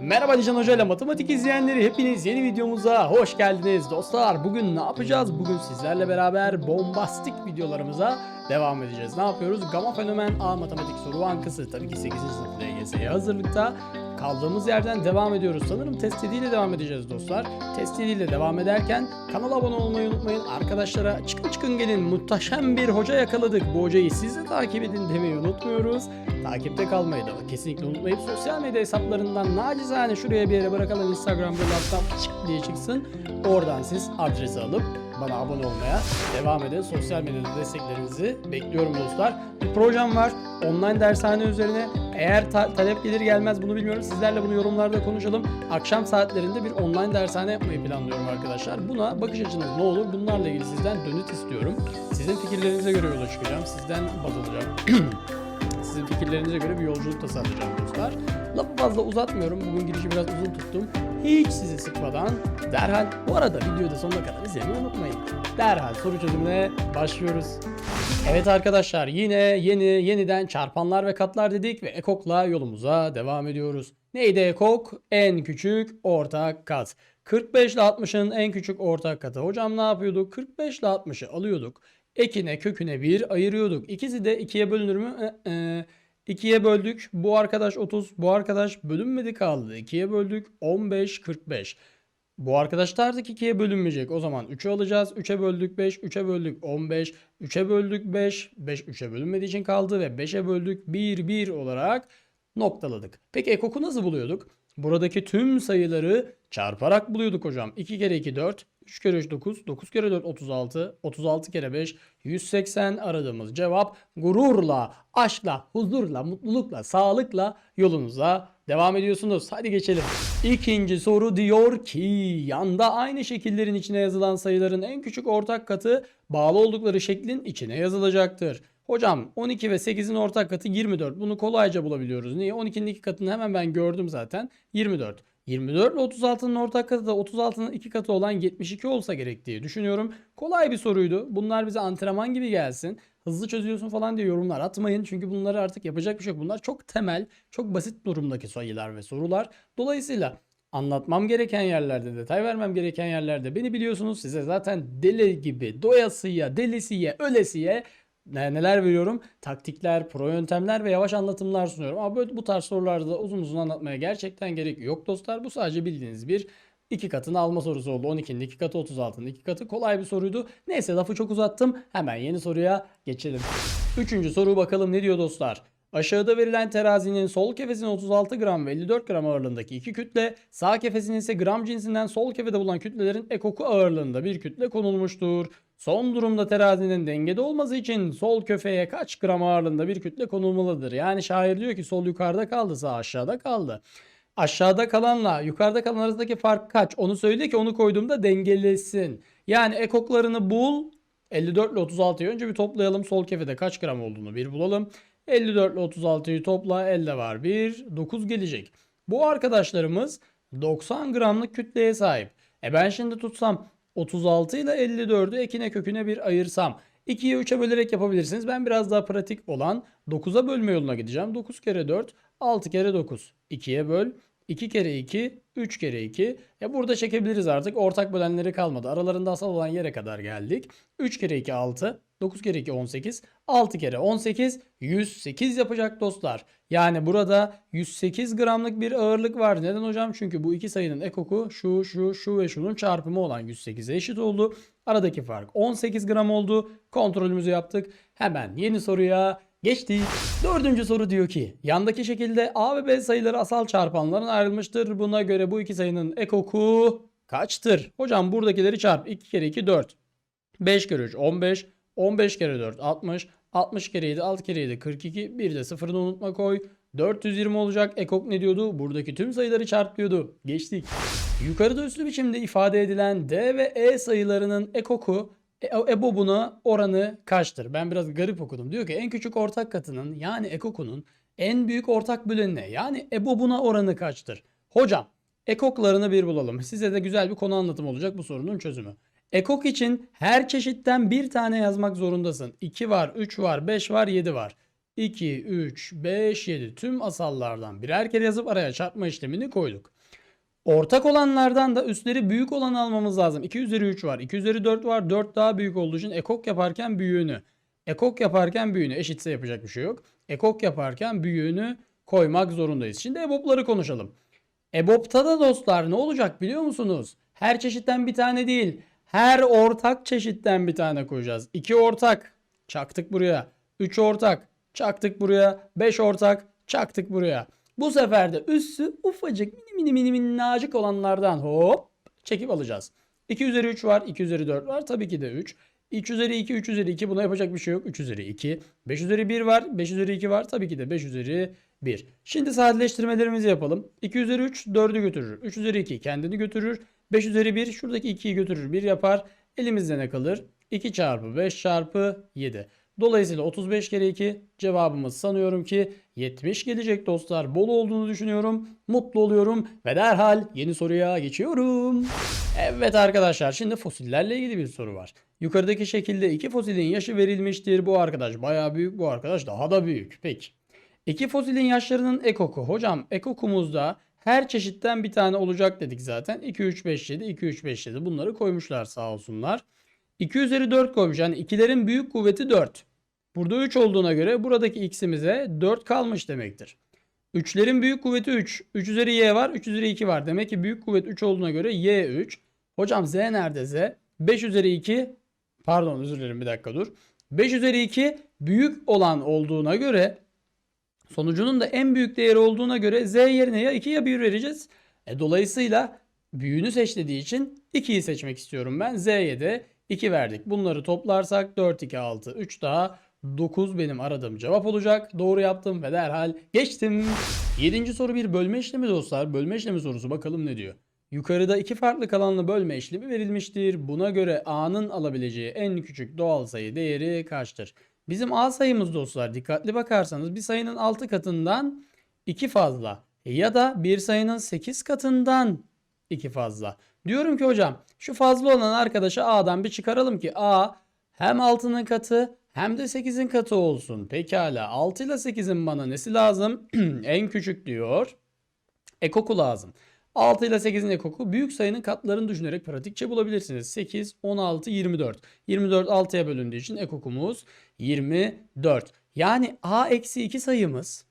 Merhaba Dijan Hoca ile matematik izleyenleri hepiniz yeni videomuza hoş geldiniz dostlar. Bugün ne yapacağız? Bugün sizlerle beraber bombastik videolarımıza devam edeceğiz. Ne yapıyoruz? Gamma Fenomen A Matematik Soru Bankası tabii ki 8. sınıf LGS'ye hazırlıkta. Kaldığımız yerden devam ediyoruz. Sanırım test ile devam edeceğiz dostlar. Test ile devam ederken kanala abone olmayı unutmayın. Arkadaşlara çıkın çıkın gelin muhteşem bir hoca yakaladık. Bu hocayı siz de takip edin demeyi unutmuyoruz. Takipte kalmayı da kesinlikle unutmayıp sosyal medya hesaplarından nacizane şuraya bir yere bırakalım Instagram'da laptop çık diye çıksın. Oradan siz adresi alıp bana abone olmaya devam edin. Sosyal medyada desteklerinizi bekliyorum dostlar. Bir projem var. Online dershane üzerine. Eğer ta- talep gelir gelmez bunu bilmiyorum. Sizlerle bunu yorumlarda konuşalım. Akşam saatlerinde bir online dershane yapmayı planlıyorum arkadaşlar. Buna bakış açınız ne olur? Bunlarla ilgili sizden dönüt istiyorum. Sizin fikirlerinize göre yola çıkacağım. Sizden baz alacağım. Sizin fikirlerinize göre bir yolculuk tasarlayacağım dostlar. Lafı fazla uzatmıyorum. Bugün girişi biraz uzun tuttum. Hiç sizi sıkmadan derhal bu arada videoyu da sonuna kadar izlemeyi unutmayın. Derhal soru çözümüne başlıyoruz. Evet arkadaşlar yine yeni yeniden çarpanlar ve katlar dedik ve ekokla yolumuza devam ediyoruz. Neydi ekok? En küçük ortak kat. 45 ile 60'ın en küçük ortak katı. Hocam ne yapıyorduk? 45 ile 60'ı alıyorduk. Ekine köküne 1 ayırıyorduk. İkisi de 2'ye bölünür mü? Ee, e. 2'ye böldük. Bu arkadaş 30. Bu arkadaş bölünmedi kaldı. 2'ye böldük. 15, 45. Bu arkadaşlar da 2'ye bölünmeyecek. O zaman 3'ü alacağız. 3'e böldük 5. 3'e böldük 15. 3'e böldük 5. 5 3'e bölünmediği için kaldı ve 5'e böldük 1 1 olarak noktaladık. Peki ekoku nasıl buluyorduk? Buradaki tüm sayıları çarparak buluyorduk hocam. 2 kere 2 4, 3 kere 3 9, 9 kere 4 36, 36 kere 5 180 aradığımız cevap gururla, aşkla, huzurla, mutlulukla, sağlıkla yolunuza devam ediyorsunuz. Hadi geçelim. İkinci soru diyor ki yanda aynı şekillerin içine yazılan sayıların en küçük ortak katı bağlı oldukları şeklin içine yazılacaktır. Hocam 12 ve 8'in ortak katı 24. Bunu kolayca bulabiliyoruz. Niye? 12'nin iki katını hemen ben gördüm zaten. 24. 24 ile 36'nın ortak katı da 36'nın iki katı olan 72 olsa gerek diye düşünüyorum. Kolay bir soruydu. Bunlar bize antrenman gibi gelsin. Hızlı çözüyorsun falan diye yorumlar atmayın. Çünkü bunları artık yapacak bir şey yok. Bunlar çok temel, çok basit durumdaki sayılar ve sorular. Dolayısıyla anlatmam gereken yerlerde, detay vermem gereken yerlerde beni biliyorsunuz. Size zaten deli gibi, doyasıya, delisiye, ölesiye neler veriyorum? Taktikler, pro yöntemler ve yavaş anlatımlar sunuyorum. Ama böyle bu tarz sorularda uzun uzun anlatmaya gerçekten gerek yok dostlar. Bu sadece bildiğiniz bir iki katını alma sorusu oldu. 12'nin iki katı 36'nın iki katı kolay bir soruydu. Neyse lafı çok uzattım. Hemen yeni soruya geçelim. Üçüncü soru bakalım ne diyor dostlar? Aşağıda verilen terazinin sol kefesinin 36 gram ve 54 gram ağırlığındaki iki kütle, sağ kefesinin ise gram cinsinden sol kefede bulunan kütlelerin ekoku ağırlığında bir kütle konulmuştur. Son durumda terazinin dengede olması için sol köfeye kaç gram ağırlığında bir kütle konulmalıdır? Yani şair diyor ki sol yukarıda kaldı, sağ aşağıda kaldı. Aşağıda kalanla yukarıda kalan arasındaki fark kaç? Onu söyle ki onu koyduğumda dengelesin. Yani ekoklarını bul. 54 ile 36'yı önce bir toplayalım. Sol kefede kaç gram olduğunu bir bulalım. 54 ile 36'yı topla. Elde var 1. 9 gelecek. Bu arkadaşlarımız 90 gramlık kütleye sahip. E ben şimdi tutsam 36 ile 54'ü ekine köküne bir ayırsam 2'ye 3'e bölerek yapabilirsiniz. Ben biraz daha pratik olan 9'a bölme yoluna gideceğim. 9 kere 4, 6 kere 9. 2'ye böl. 2 kere 2, 3 kere 2. Ya burada çekebiliriz artık. Ortak bölenleri kalmadı. Aralarında asal olan yere kadar geldik. 3 kere 2 6, 9 kere 2 18, 6 kere 18 108 yapacak dostlar. Yani burada 108 gramlık bir ağırlık var. Neden hocam? Çünkü bu iki sayının ekoku şu, şu, şu ve şunun çarpımı olan 108'e eşit oldu. Aradaki fark 18 gram oldu. Kontrolümüzü yaptık. Hemen yeni soruya geçtik. Dördüncü soru diyor ki yandaki şekilde A ve B sayıları asal çarpanların ayrılmıştır. Buna göre bu iki sayının ekoku kaçtır? Hocam buradakileri çarp. 2 kere 2 4. 5 kere 3 15. 15 kere 4 60. 60 kere 7 6 kere 7 42. Bir de sıfırını unutma koy. 420 olacak. Ekok ne diyordu? Buradaki tüm sayıları çarp diyordu. Geçtik. Yukarıda üslü biçimde ifade edilen D ve E sayılarının ekoku e, EBOB'una oranı kaçtır? Ben biraz garip okudum. Diyor ki en küçük ortak katının yani ekokunun en büyük ortak bölenine yani EBOB'una oranı kaçtır? Hocam ekoklarını bir bulalım. Size de güzel bir konu anlatım olacak bu sorunun çözümü. Ekok için her çeşitten bir tane yazmak zorundasın. 2 var, 3 var, 5 var, 7 var. 2, 3, 5, 7 tüm asallardan birer kere yazıp araya çarpma işlemini koyduk. Ortak olanlardan da üstleri büyük olanı almamız lazım. 2 üzeri 3 var. 2 üzeri 4 var. 4 daha büyük olduğu için ekok yaparken büyüğünü. Ekok yaparken büyüğünü eşitse yapacak bir şey yok. Ekok yaparken büyüğünü koymak zorundayız. Şimdi EBOB'ları konuşalım. EBOB'ta da dostlar ne olacak biliyor musunuz? Her çeşitten bir tane değil. Her ortak çeşitten bir tane koyacağız. 2 ortak çaktık buraya. 3 ortak çaktık buraya. 5 ortak çaktık buraya. Bu sefer de üssü ufacık mini mini mini minnacık olanlardan hop çekip alacağız. 2 üzeri 3 var, 2 üzeri 4 var. Tabii ki de 3. 3 üzeri 2, 3 üzeri 2 buna yapacak bir şey yok. 3 üzeri 2. 5 üzeri 1 var, 5 üzeri 2 var. Tabii ki de 5 üzeri 1. Şimdi sadeleştirmelerimizi yapalım. 2 üzeri 3 4'ü götürür. 3 üzeri 2 kendini götürür. 5 üzeri 1 şuradaki 2'yi götürür. 1 yapar. Elimizde ne kalır? 2 çarpı 5 çarpı 7. Dolayısıyla 35 kere 2 cevabımız sanıyorum ki 70 gelecek dostlar. Bol olduğunu düşünüyorum. Mutlu oluyorum ve derhal yeni soruya geçiyorum. Evet arkadaşlar şimdi fosillerle ilgili bir soru var. Yukarıdaki şekilde iki fosilin yaşı verilmiştir. Bu arkadaş bayağı büyük bu arkadaş daha da büyük. Peki. İki fosilin yaşlarının ekoku. Hocam ekokumuzda her çeşitten bir tane olacak dedik zaten. 2, 3, 5, 7, 2, 3, 5, 7 bunları koymuşlar sağ olsunlar. 2 üzeri 4 koymuş. Yani ikilerin büyük kuvveti 4. Burada 3 olduğuna göre buradaki x'imize 4 kalmış demektir. 3'lerin büyük kuvveti 3. 3 üzeri y var. 3 üzeri 2 var. Demek ki büyük kuvvet 3 olduğuna göre y 3. Hocam z nerede z? 5 üzeri 2 pardon özür dilerim bir dakika dur. 5 üzeri 2 büyük olan olduğuna göre sonucunun da en büyük değeri olduğuna göre z yerine ya 2 ya 1 vereceğiz. E, dolayısıyla büyüğünü seç dediği için 2'yi seçmek istiyorum ben. z'ye de 2 verdik. Bunları toplarsak 4, 2, 6, 3 daha 9 benim aradığım cevap olacak. Doğru yaptım ve derhal geçtim. 7. soru bir bölme işlemi dostlar. Bölme işlemi sorusu bakalım ne diyor. Yukarıda iki farklı kalanlı bölme işlemi verilmiştir. Buna göre A'nın alabileceği en küçük doğal sayı değeri kaçtır? Bizim A sayımız dostlar dikkatli bakarsanız bir sayının 6 katından 2 fazla ya da bir sayının 8 katından 2 fazla. Diyorum ki hocam şu fazla olan arkadaşı A'dan bir çıkaralım ki A hem 6'nın katı hem de 8'in katı olsun. Pekala 6 ile 8'in bana nesi lazım? en küçük diyor. Ekoku lazım. 6 ile 8'in ekoku büyük sayının katlarını düşünerek pratikçe bulabilirsiniz. 8, 16, 24. 24 6'ya bölündüğü için ekokumuz 24. Yani a eksi 2 sayımız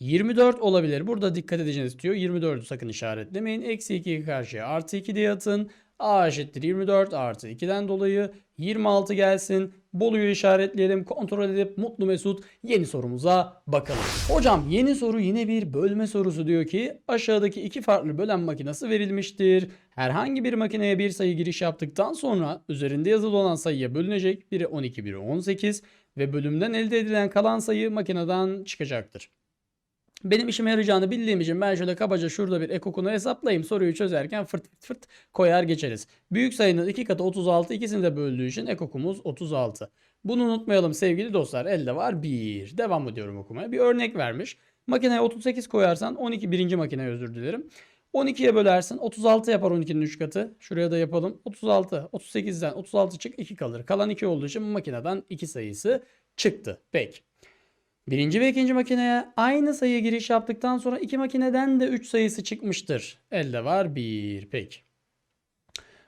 24 olabilir. Burada dikkat edeceğiniz istiyor. 24'ü sakın işaretlemeyin. Eksi 2'yi karşıya artı 2 diye atın. A eşittir 24 artı 2'den dolayı 26 gelsin. Bolu'yu işaretleyelim. Kontrol edip mutlu mesut yeni sorumuza bakalım. Hocam yeni soru yine bir bölme sorusu diyor ki aşağıdaki iki farklı bölen makinesi verilmiştir. Herhangi bir makineye bir sayı giriş yaptıktan sonra üzerinde yazılı olan sayıya bölünecek. Biri 12 biri 18 ve bölümden elde edilen kalan sayı makineden çıkacaktır. Benim işime yarayacağını bildiğim için ben şöyle kabaca şurada bir ekokunu hesaplayayım. Soruyu çözerken fırt fırt koyar geçeriz. Büyük sayının iki katı 36 ikisini de böldüğü için ekokumuz 36. Bunu unutmayalım sevgili dostlar. Elde var 1. Devam ediyorum okumaya. Bir örnek vermiş. Makineye 38 koyarsan 12 birinci makineye özür dilerim. 12'ye bölersin 36 yapar 12'nin 3 katı. Şuraya da yapalım. 36. 38'den 36 çık 2 kalır. Kalan 2 olduğu için makineden 2 sayısı çıktı. Peki. Birinci ve ikinci makineye aynı sayı giriş yaptıktan sonra iki makineden de 3 sayısı çıkmıştır. Elde var 1. Peki.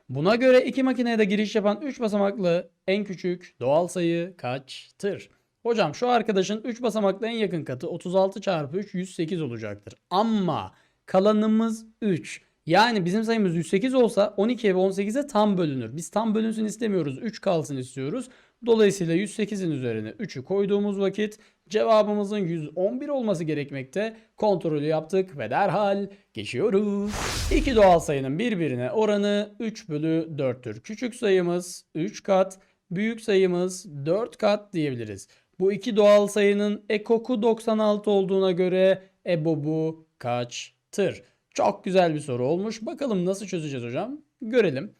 Buna göre iki makineye de giriş yapan 3 basamaklı en küçük doğal sayı kaçtır? Hocam şu arkadaşın 3 basamaklı en yakın katı 36 çarpı 3 108 olacaktır. Ama kalanımız 3. Yani bizim sayımız 108 olsa 12'ye ve 18'e tam bölünür. Biz tam bölünsün istemiyoruz. 3 kalsın istiyoruz. Dolayısıyla 108'in üzerine 3'ü koyduğumuz vakit cevabımızın 111 olması gerekmekte. Kontrolü yaptık ve derhal geçiyoruz. İki doğal sayının birbirine oranı 3 bölü 4'tür. Küçük sayımız 3 kat, büyük sayımız 4 kat diyebiliriz. Bu iki doğal sayının ekoku 96 olduğuna göre ebobu kaçtır? Çok güzel bir soru olmuş. Bakalım nasıl çözeceğiz hocam? Görelim.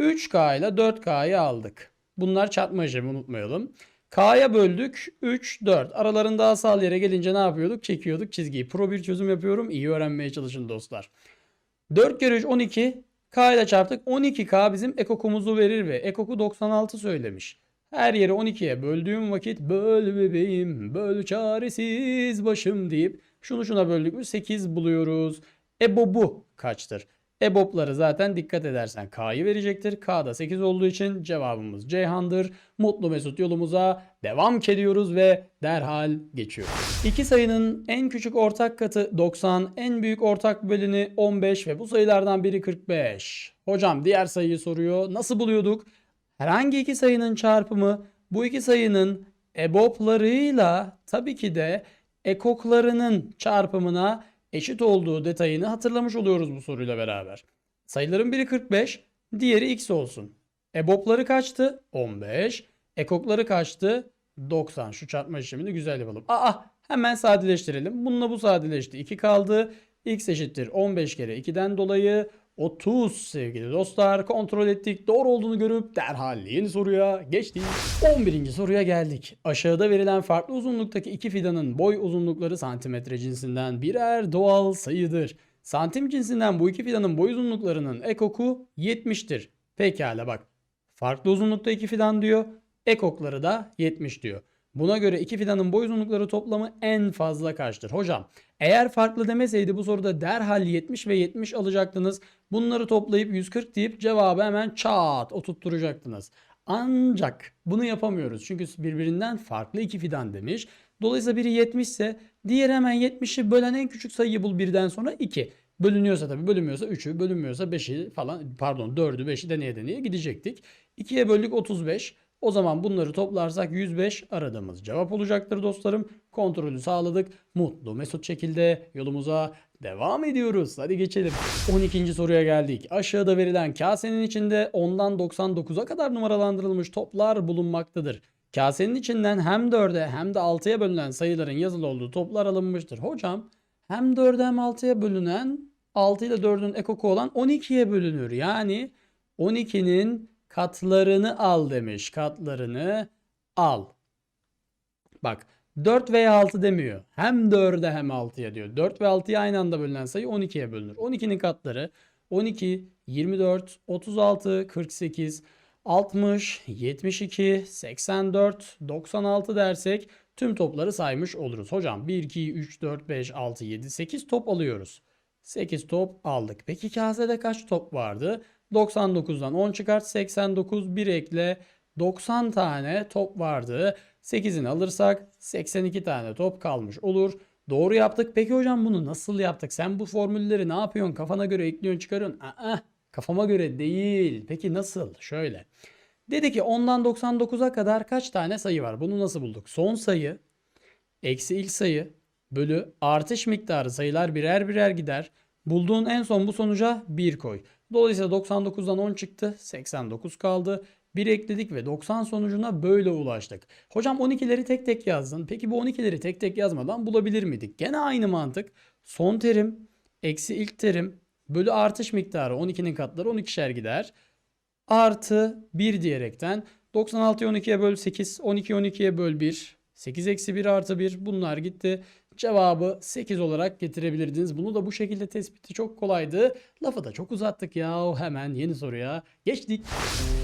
3K ile 4K'yı aldık. Bunlar çarpma işlemi unutmayalım. K'ya böldük 3, 4. Aralarında asal yere gelince ne yapıyorduk? Çekiyorduk çizgiyi. Pro bir çözüm yapıyorum. İyi öğrenmeye çalışın dostlar. 4 kere 3 12. K ile çarptık. 12K bizim ekokumuzu verir ve ekoku 96 söylemiş. Her yeri 12'ye böldüğüm vakit böl bebeğim, böl çaresiz başım deyip şunu şuna böldük mü 8 buluyoruz. EBO bu kaçtır? EBOB'ları zaten dikkat edersen K'yı verecektir. K'da 8 olduğu için cevabımız Ceyhan'dır. Mutlu Mesut yolumuza devam ediyoruz ve derhal geçiyoruz. İki sayının en küçük ortak katı 90, en büyük ortak böleni 15 ve bu sayılardan biri 45. Hocam diğer sayıyı soruyor. Nasıl buluyorduk? Herhangi iki sayının çarpımı bu iki sayının EBOB'larıyla tabii ki de ekoklarının çarpımına eşit olduğu detayını hatırlamış oluyoruz bu soruyla beraber. Sayıların biri 45, diğeri x olsun. EBOB'ları kaçtı? 15. Ekokları kaçtı? 90. Şu çarpma işlemini güzel yapalım. Aa hemen sadeleştirelim. Bununla bu sadeleşti. 2 kaldı. x eşittir 15 kere 2'den dolayı 30 sevgili dostlar. Kontrol ettik. Doğru olduğunu görüp derhal yeni soruya geçtik. 11. soruya geldik. Aşağıda verilen farklı uzunluktaki iki fidanın boy uzunlukları santimetre cinsinden birer doğal sayıdır. Santim cinsinden bu iki fidanın boy uzunluklarının ekoku 70'tir. Pekala bak. Farklı uzunlukta iki fidan diyor. Ekokları da 70 diyor. Buna göre iki fidanın boy uzunlukları toplamı en fazla kaçtır? Hocam eğer farklı demeseydi bu soruda derhal 70 ve 70 alacaktınız. Bunları toplayıp 140 deyip cevabı hemen çat oturtturacaktınız. Ancak bunu yapamıyoruz. Çünkü birbirinden farklı iki fidan demiş. Dolayısıyla biri 70 ise diğer hemen 70'i bölen en küçük sayıyı bul birden sonra 2. Bölünüyorsa tabii bölünmüyorsa 3'ü bölünmüyorsa 5'i falan pardon 4'ü 5'i deneye deneye gidecektik. 2'ye böldük 35. O zaman bunları toplarsak 105 aradığımız cevap olacaktır dostlarım. Kontrolü sağladık. Mutlu mesut şekilde yolumuza devam ediyoruz. Hadi geçelim. 12. soruya geldik. Aşağıda verilen kasenin içinde 10'dan 99'a kadar numaralandırılmış toplar bulunmaktadır. Kasenin içinden hem 4'e hem de 6'ya bölünen sayıların yazılı olduğu toplar alınmıştır. Hocam hem 4'e hem 6'ya bölünen 6 ile 4'ün ekoku olan 12'ye bölünür. Yani 12'nin katlarını al demiş. Katlarını al. Bak 4 veya 6 demiyor. Hem 4'e hem 6'ya diyor. 4 ve 6'ya aynı anda bölünen sayı 12'ye bölünür. 12'nin katları 12, 24, 36, 48, 60, 72, 84, 96 dersek tüm topları saymış oluruz. Hocam 1, 2, 3, 4, 5, 6, 7, 8 top alıyoruz. 8 top aldık. Peki kasede kaç top vardı? 99'dan 10 çıkart 89 bir ekle 90 tane top vardı. 8'ini alırsak 82 tane top kalmış olur. Doğru yaptık. Peki hocam bunu nasıl yaptık? Sen bu formülleri ne yapıyorsun? Kafana göre ekliyorsun çıkarıyorsun. Aa, kafama göre değil. Peki nasıl? Şöyle. Dedi ki 10'dan 99'a kadar kaç tane sayı var? Bunu nasıl bulduk? Son sayı eksi ilk sayı bölü artış miktarı sayılar birer birer gider. Bulduğun en son bu sonuca 1 koy. Dolayısıyla 99'dan 10 çıktı. 89 kaldı. 1 ekledik ve 90 sonucuna böyle ulaştık. Hocam 12'leri tek tek yazdın. Peki bu 12'leri tek tek yazmadan bulabilir miydik? Gene aynı mantık. Son terim eksi ilk terim bölü artış miktarı 12'nin katları 12'şer gider. Artı 1 diyerekten 96'yı 12'ye böl 8, 12'yi 12'ye böl 1, 8 eksi 1 artı 1 bunlar gitti. Cevabı 8 olarak getirebilirdiniz. Bunu da bu şekilde tespiti çok kolaydı. Lafı da çok uzattık ya. Hemen yeni soruya geçtik.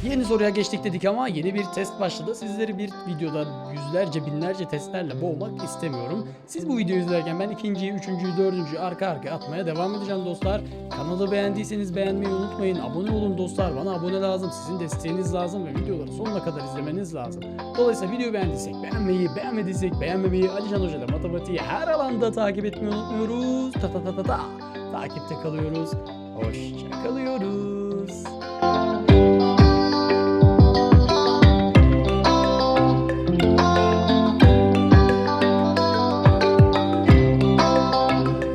Yeni soruya geçtik dedik ama yeni bir test başladı. Sizleri bir videoda yüzlerce binlerce testlerle boğmak istemiyorum. Siz bu videoyu izlerken ben ikinciyi, üçüncüyü, dördüncüyü arka arkaya atmaya devam edeceğim dostlar. Kanalı beğendiyseniz beğenmeyi unutmayın. Abone olun dostlar. Bana abone lazım. Sizin desteğiniz lazım ve videoları sonuna kadar izlemeniz lazım. Dolayısıyla videoyu beğendiysek beğenmeyi, beğenmediysek beğenmemeyi, Alican Hoca'da matematiği her alanda takip etmeyi unutmuyoruz. Ta ta ta ta ta. Takipte kalıyoruz. Hoşça kalıyoruz.